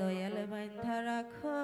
দয়াল বান্ধা রাখো।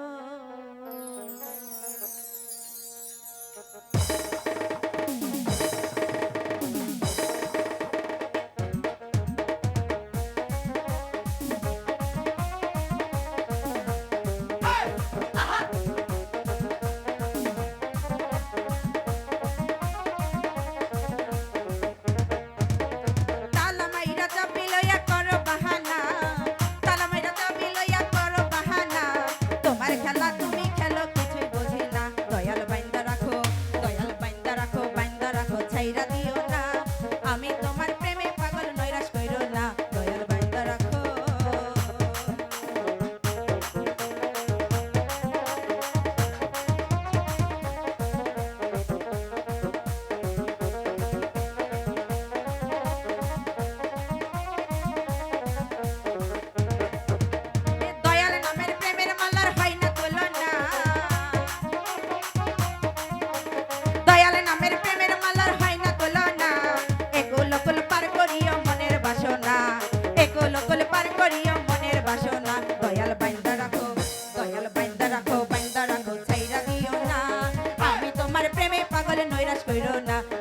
We don't know.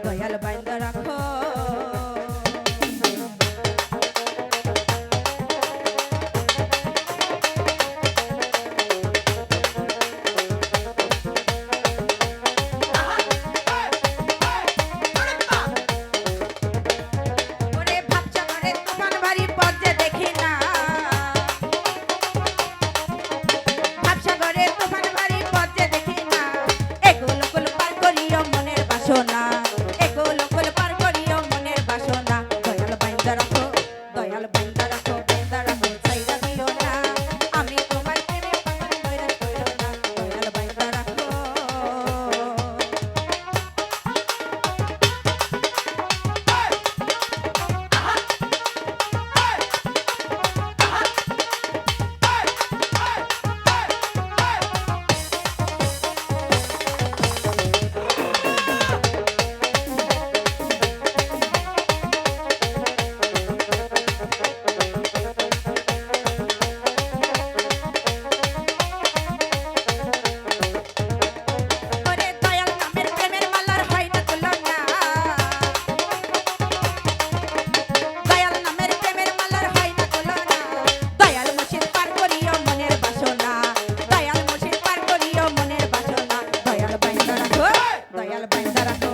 para pensar acá.